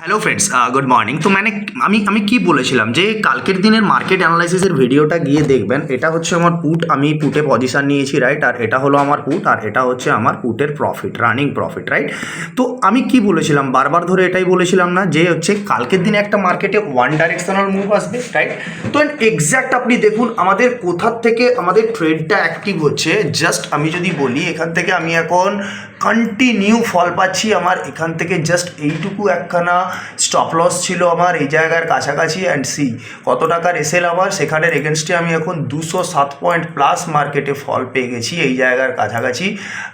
Hello friends good morning তো মানে আমি আমি কি বলেছিলাম যে কালকের দিনের মার্কেট অ্যানালাইসিসের ভিডিওটা গিয়ে দেখবেন, এটা হচ্ছে আমার পুট আমি পুটে পজিশন নিয়েছি রাইট আর এটা হলো আমার পুট আর এটা হচ্ছে আমার পুটের প্রফিট রানিং প্রফিট রাইট তো আমি কি বলেছিলাম? বারবার ধরে এটাই বলেছিলাম না যে হচ্ছে কালকের দিনে একটা মার্কেটে ওয়ান ডাইরেকশনাল মুভ আসবে রাইট তো এক্স্যাক্ট আপনি দেখুন, আমাদের কোথার থেকে আমাদের ট্রেডটা অ্যাক্টিভ হচ্ছে জাস্ট আমি যদি বলি, এখান থেকে আমি এখন কন্টিনিউ ফল পাচ্ছি, আমার এখান থেকে জাস্ট এইটুকু একখানা স্টপ লস ছিল আমার এই জায়গার কাছাকাছি অ্যান্ড সি কত টাকার এসেল আমার সেখানের এগেনস্টে আমি এখন দুশো সাত পয়েন্ট প্লাস মার্কেটে ফল পেয়ে গেছি এই জায়গার কাছাকাছি।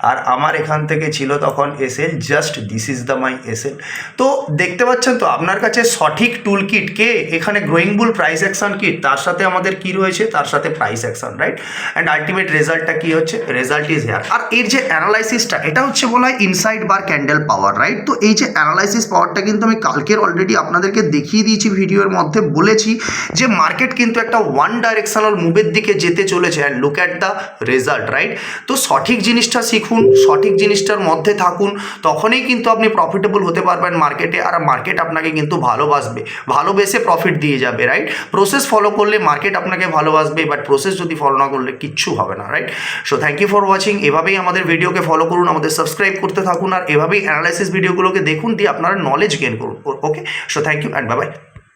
আর আমার এখান থেকে ছিল তখন SL just this is the my SL তো দেখতে পাচ্ছেন তো, আপনার কাছে সঠিক টুল কিট কে? এখানে growing bull price action kit তার সাথে আমাদের কি রয়েছে? তার সাথে price action right and ultimate রেজাল্টটা কি হচ্ছে? রেজাল্ট ইজ হেয়ার আর এর যে অ্যানালাইসিসটা এটা হচ্ছে বলা হয় inside bar candle power right তো এই যে অ্যানালাইসিস পাওয়ারটা কিন্তু আমি কালকের অলরেডি আপনাদেরকে দেখিয়ে দিয়েছি ভিডিওর মধ্যে। বলেছি যে মার্কেট কিন্তু একটা ওয়ান ডাইরেকশনাল মুভের দিকে যেতে চলেছে। And look at the result right তো সঠিক জিনিসটা শিখুন, সঠিক জিনিসটার মধ্যে থাকুন। তখনই কিন্তু আপনি প্রফিটেবল হতে পারবেন মার্কেটে আর মার্কেট আপনাকে কিন্তু ভালোবাসবে। ভালোবেসে প্রফিট দিয়ে যাবে রাইট প্রসেস ফলো করলে মার্কেট আপনাকে ভালোবাসবে। বাট প্রসেস যদি ফলো না করলে কিচ্ছু হবে না right so thank you for watching এভাবেই আমাদের ভিডিওকে ফলো করুন, আমাদের সাবস্ক্রাইব করতে থাকুন। আর এভাবেই অ্যানালাইসিস ভিডিওগুলোকে দেখুন, দিয়ে আপনারা নলেজ গেন করুন। Okay so thank you and বাবাই বাই